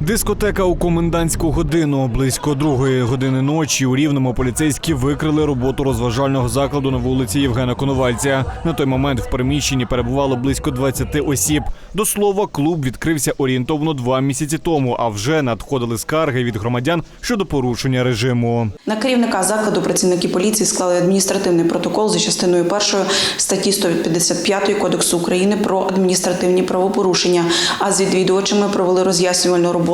Дискотека у комендантську годину. Близько другої години ночі у рівному поліцейські викрили роботу розважального закладу на вулиці Євгена Коновальця. На той момент в приміщенні перебувало близько 20 осіб. До слова, клуб відкрився орієнтовно два місяці тому, а вже надходили скарги від громадян щодо порушення режиму. На керівника закладу працівники поліції склали адміністративний протокол за частиною першої статті 155 Кодексу України про адміністративні правопорушення. А з відвідувачами провели роз'яснювальну роботу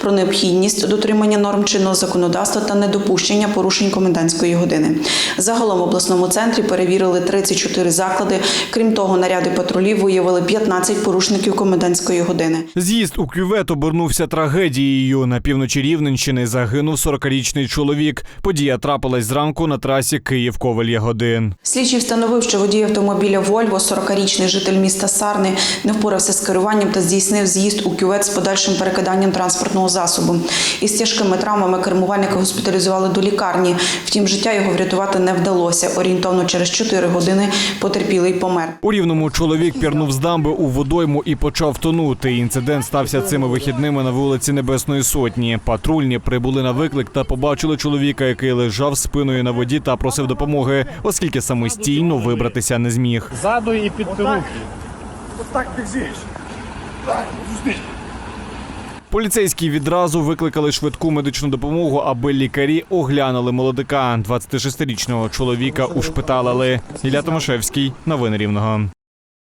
про необхідність дотримання норм чинного законодавства та недопущення порушень комендантської години. Загалом в обласному центрі перевірили 34 заклади. Крім того, наряди патрулів виявили 15 порушників комендантської години. З'їзд у кювет обернувся трагедією. На півночі Рівненщини загинув 40-річний чоловік. Подія трапилась зранку на трасі Київ Ковель Ягодин. Слідчий встановив, що водій автомобіля Вольво, 40-річний житель міста Сарни, не впорався з керуванням та здійснив з'їзд у кювет з подальшим перекиданням транспортного засобу. Із тяжкими травмами кермувальника госпіталізували до лікарні. Втім, життя його врятувати не вдалося. Орієнтовно через 4 години потерпілий помер. У рівному чоловік пірнув з дамби у водойму і почав тонути. Інцидент стався цими вихідними на вулиці Небесної Сотні. Патрульні прибули на виклик та побачили чоловіка, який лежав спиною на воді та просив допомоги, оскільки самостійно вибратися не зміг. Ззаду і під руки. Поліцейські відразу викликали швидку медичну допомогу, аби лікарі оглянули молодика. 26-річного чоловіка ушпиталили. Ілля Томашевський, новини Рівного.